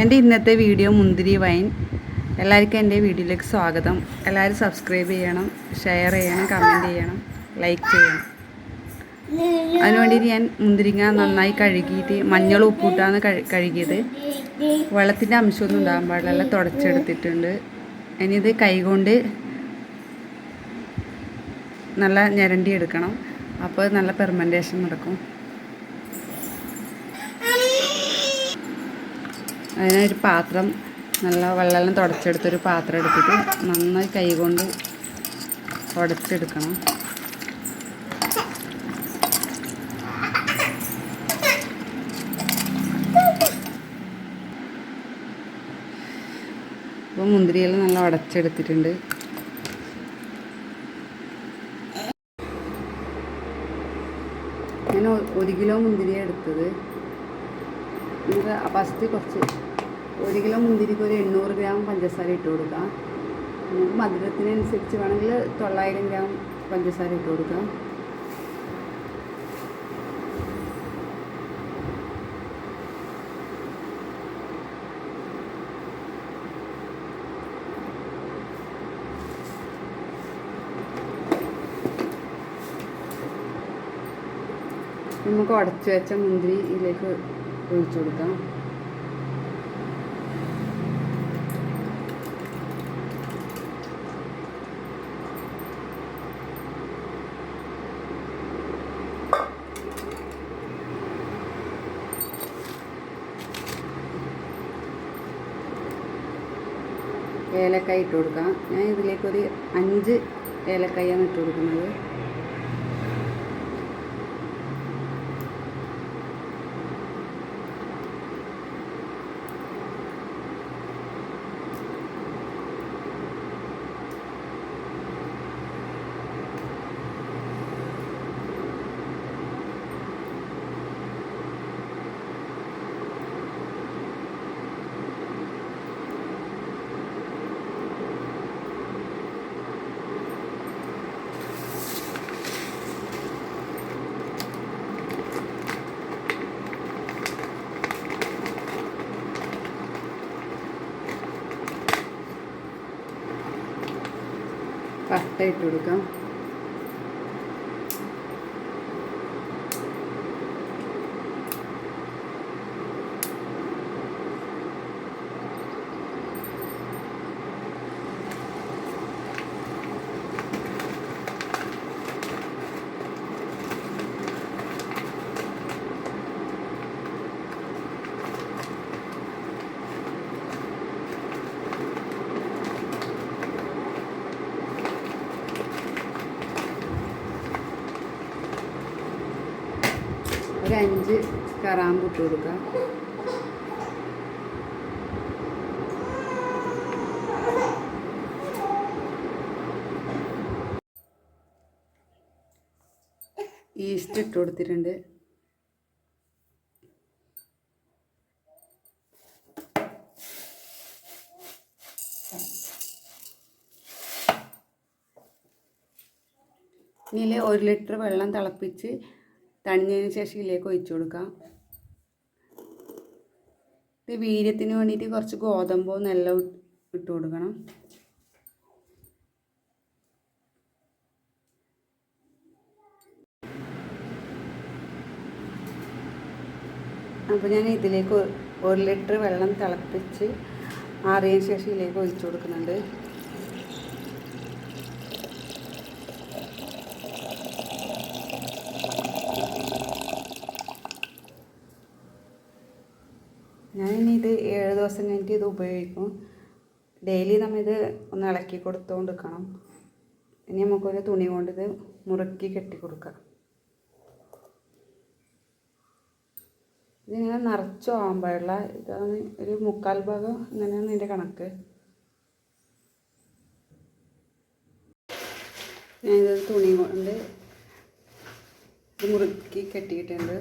എന്റെ ഇന്നത്തെ വീഡിയോ മുന്തിരി വൈൻ. എല്ലാവർക്കും എന്റെ വീഡിയോയിലേക്ക് സ്വാഗതം. എല്ലാവരും സബ്സ്ക്രൈബ് ചെയ്യണം ഷെയർ ചെയ്യണം കമന്റ് ചെയ്യണം ലൈക്ക് ചെയ്യണം. അതിനുവേണ്ടി ഞാൻ മുന്തിരിങ്ങ നന്നായി കഴുകിയിട്ട് മഞ്ഞൾ ഉപ്പൂട്ടാണ് കഴു കഴുകിയത്. വെള്ളത്തിന്റെ അംശമൊന്നും ഉണ്ടാകാൻ പാടില്ല തുടച്ചെടുത്തിട്ടുണ്ട്. ഇനി ഇത് കൈകൊണ്ട് നല്ല ഞരണ്ടി എടുക്കണം. അപ്പോൾ നല്ല പെർമെന്റേഷൻ നടക്കും. അതിനൊരു പാത്രം നല്ല വെള്ളം തുടച്ചെടുത്തൊരു പാത്രം എടുത്തിട്ട് നന്നായി കൈകൊണ്ട് ഉടച്ചെടുക്കണം അപ്പോൾ മുന്തിരിയെല്ലാം നല്ല ഉടച്ചെടുത്തിട്ടുണ്ട്. ഞാൻ ഒ- ഒരു കിലോ മുന്തിരിയാണ് എടുത്തത്. നമുക്ക് ഫസ്റ്റ് കുറച്ച് ഒരു കിലോ മുന്തിരിക്ക് ഒരു എണ്ണൂറ് ഗ്രാം പഞ്ചസാര ഇട്ട് കൊടുക്കാം. നമുക്ക് മധുരത്തിനനുസരിച്ച് വേണമെങ്കിൽ തൊള്ളായിരം ഗ്രാം പഞ്ചസാര ഇട്ട് കൊടുക്കാം. നമുക്ക് ഉടച്ചു വെച്ച മുന്തിരി ഇതിലേക്ക് ഒഴിച്ചു കൊടുക്കാം. ഏലക്കായ ഇട്ട് കൊടുക്കാം. ഞാൻ ഇതിലേക്കൊരു അഞ്ച് ഏലക്കായാണ് ഇട്ട് കൊടുക്കുന്നത്. ഇട്ട് കൊടുക്കാം ഒരു അഞ്ച് കറാമ്പ് ഇട്ട് കൊടുക്കാം. ഈസ്റ്റ് ഇട്ട് കൊടുത്തിട്ടുണ്ട്. ഇനി ഒരു ലിറ്റർ വെള്ളം തിളപ്പിച്ച് തണിഞ്ഞതിന് ശേഷം ഇതിലേക്ക് ഒഴിച്ചു കൊടുക്കാം. ഇത് വീര്യത്തിന് വേണ്ടിയിട്ട് കുറച്ച് ഗോതമ്പോ നെല്ലോ ഇട്ട് കൊടുക്കണം. അപ്പോൾ ഞാൻ ഇതിലേക്ക് ഒരു ലിറ്റർ വെള്ളം തിളപ്പിച്ച് ആറിയതിന് ശേഷം ഇതിലേക്ക് ഒഴിച്ചു കൊടുക്കുന്നുണ്ട്. ഞാനിനി ഇത് ഏഴ് ദിവസം കഴിഞ്ഞിട്ട് ഇത് ഉപയോഗിക്കും. ഡെയിലി നമ്മളിത് ഒന്ന് ഇളക്കി കൊടുത്തുകൊണ്ടിരിക്കണം ഇനി നമുക്കൊരു തുണി കൊണ്ട് ഇത് മുറുക്കി കെട്ടി കൊടുക്കാം. ഇതിങ്ങനെ നിറച്ചു ആവാൻ ഇതാണ് ഒരു മുക്കാൽ ഭാഗം ഇങ്ങനെയാണ് ഇതിന്റെ കണക്ക്. ഞാനിത് തുണി കൊണ്ട് ഇത് മുറുക്കി കെട്ടിയിട്ടുണ്ട്.